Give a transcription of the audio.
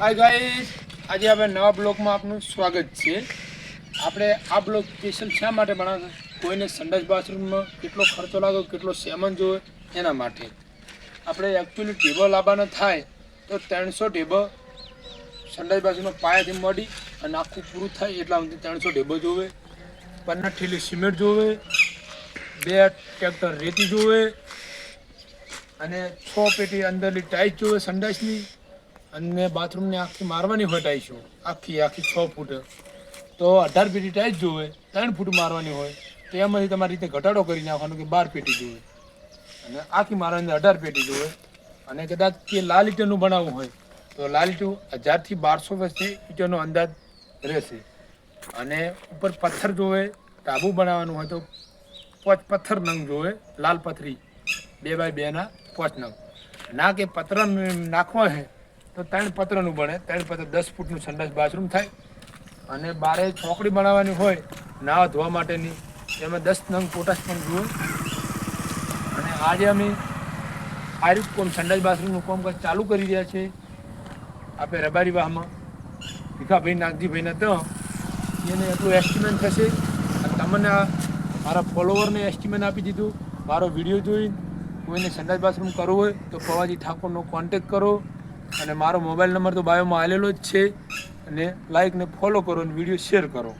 Hi guys આજે આપણે નવા બ્લોગમાં આપનું સ્વાગત છે. આપણે આ બ્લોગ સ્પેશિયલ શા માટે બનાવશે કોઈને સંડાસ બાથરૂમમાં કેટલો ખર્ચો લાગ્યો કેટલો સેમન જોવે, એના માટે. આપણે એકચ્યુઅલી ટેબલ લાવવાના થાય તો ત્રણસો ટેબલ સંડાસ બાથરૂમમાં પાયાથી મળી અને આખું પૂરું થાય એટલા સુધી ત્રણસો ટેબલ જોવે. પન્ના ઠેલી સિમેન્ટ જોવે. બે ટ્રેક્ટર રેતી જોવે. અને છ પેટી અંદરની ટાઈટ જોવે સંડાસની. અને બાથરૂમને આખી મારવાની હોય ટાઈસો આખી આખી છ ફૂટ. તો અઢાર પેટી ટાઈસ જોવે, ત્રણ ફૂટ મારવાની હોય, તો એમાંથી તમારી રીતે ઘટાડો કરી નાખવાનો કે બાર પેટી જોવે. અને આખી મારવાની અઢાર પેટી જોવે. અને કદાચ કે લાલ ઈંટનું બનાવવું હોય, તો લાલ ઈંટું હજારથી બારસો વર્ષથી ઈંટોનો અંદાજ રહેશે. અને ઉપર પથ્થર જોવે, ટાબુ બનાવવાનું હોય તો પાંચ પથ્થર નંગ જોવે, લાલ પથરી, બે બાય બેના પાંચ નંગ. ના કે પત્ર નાખવા છે તો ત્રણ પત્રનું બને. ત્રણ પત્ર દસ ફૂટનું સંડાસ બાથરૂમ થાય અને બારે ચોકડી બનાવવાની હોય, નાવા ધોવા માટેની, એમાં દસ નંગ પોટાશ પણ જુએ અને આજે અમે આયુષ કોમ સંડાસ બાથરૂમનું કામકાજ ચાલુ કરી રહ્યા છે. આપણે રબારી વાહમાં ભીખાભાઈ નાગજીભાઈને તો એને એટલું એસ્ટિમેટ થશે. તમને મારા ફોલોવરને એસ્ટિમેટ આપી દીધું. મારો વીડિયો જોઈ કોઈને સંડાસ બાથરૂમ કરવું હોય તો પવાજી ઠાકોરનો કોન્ટેક કરો. અને મારો મોબાઈલ નંબર તો બાયોમાં આવેલો જ છે. અને લાઈક ને ફોલો કરો અને વીડિયો શેર કરો.